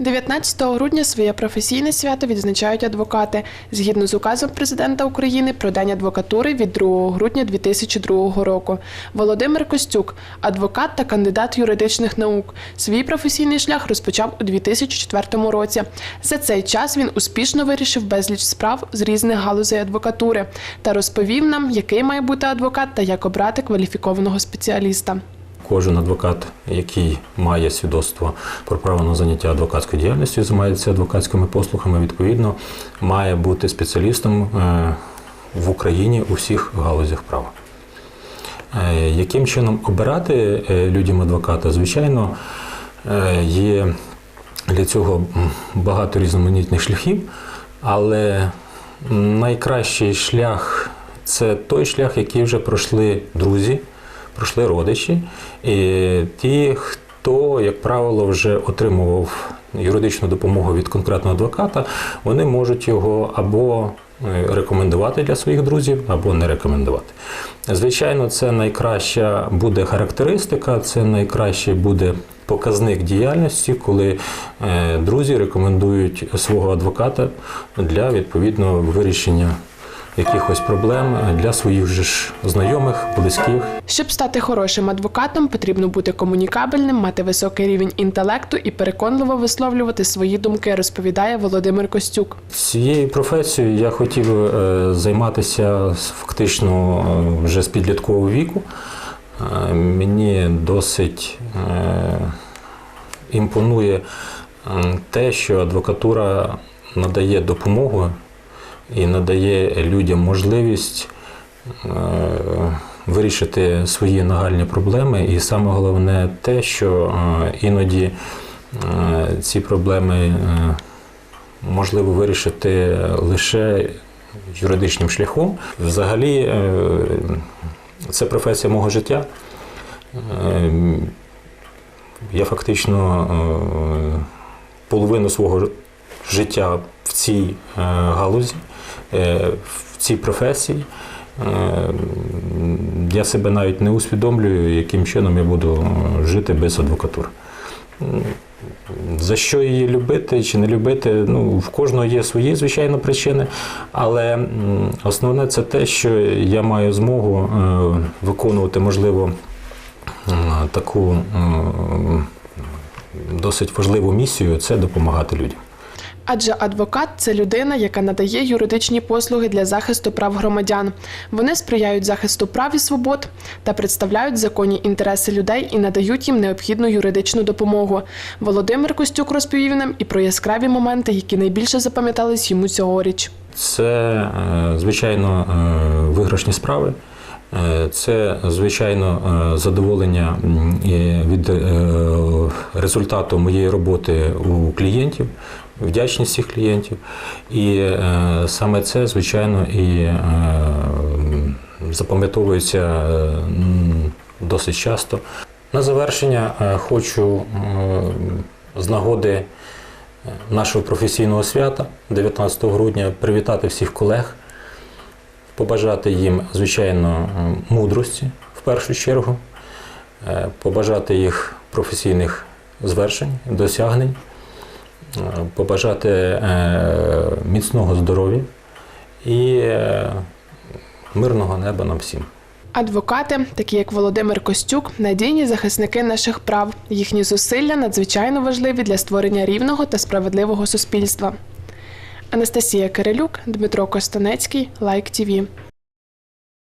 19 грудня своє професійне свято відзначають адвокати згідно з указом президента України про день адвокатури від 2 грудня 2002 року. Володимир Костюк, адвокат та кандидат юридичних наук, свій професійний шлях розпочав у 2004 році. За цей час він успішно вирішив безліч справ з різних галузей адвокатури та розповів нам, який має бути адвокат та як обрати кваліфікованого спеціаліста. Кожен адвокат, який має свідоцтво про право на заняття адвокатською діяльністю, займається адвокатськими послугами, відповідно, має бути спеціалістом е, в Україні у всіх галузях права. Е, Яким чином обирати е, людям адвоката? Звичайно, є для цього багато різноманітних шляхів, але найкращий шлях це той шлях, який вже пройшли друзі, пройшли родичі, і ті, хто, як правило, вже отримував юридичну допомогу від конкретного адвоката, вони можуть його або е, рекомендувати для своїх друзів, або не рекомендувати. Звичайно, це найкраща буде характеристика, це найкращий буде показник діяльності, коли е, друзі рекомендують свого адвоката для відповідного вирішення якихось проблем для своїх же ж знайомих, близьких. Щоб стати хорошим адвокатом, потрібно бути комунікабельним, мати високий рівень інтелекту і переконливо висловлювати свої думки, розповідає Володимир Костюк. Цією професією я хотів е, займатися фактично е, вже з підліткового віку. Е, Мені досить імпонує те, що адвокатура надає допомогу і надає людям можливість е, вирішити свої нагальні проблеми. І саме головне те, що е, іноді е, ці проблеми можливо вирішити лише юридичним шляхом. Взагалі, це професія мого життя. Я фактично половину свого життя в цій е, галузі, е, в цій професії. Е, Я себе навіть не усвідомлюю, яким чином я буду жити без адвокатури. За що її любити чи не любити, ну, в кожного є свої, звичайно, причини. Але основне це те, що я маю змогу виконувати, можливо, таку досить важливу місію це допомагати людям. Адже адвокат це людина, яка надає юридичні послуги для захисту прав громадян. Вони сприяють захисту прав і свобод та представляють законні інтереси людей і надають їм необхідну юридичну допомогу. Володимир Костюк розповів нам і про яскраві моменти, які найбільше запам'ятались йому цьогоріч. Це, е, звичайно, е, виграшні справи. Е, Це, звичайно, задоволення від результату моєї роботи у клієнтів, вдячність всіх клієнтів. І е, саме це, звичайно, і е, запам'ятовується е, досить часто. На завершення хочу з нагоди нашого професійного свята 19 грудня привітати всіх колег, побажати їм, звичайно, мудрості в першу чергу, побажати їх професійних звершень, досягнень, побажати е, міцного здоров'я і е, мирного неба нам всім. Адвокати, такі як Володимир Костюк, надійні захисники наших прав. Їхні зусилля надзвичайно важливі для створення рівного та справедливого суспільства. Анастасія Кирилюк, Дмитро Костанецький, Лайк ТІВІ.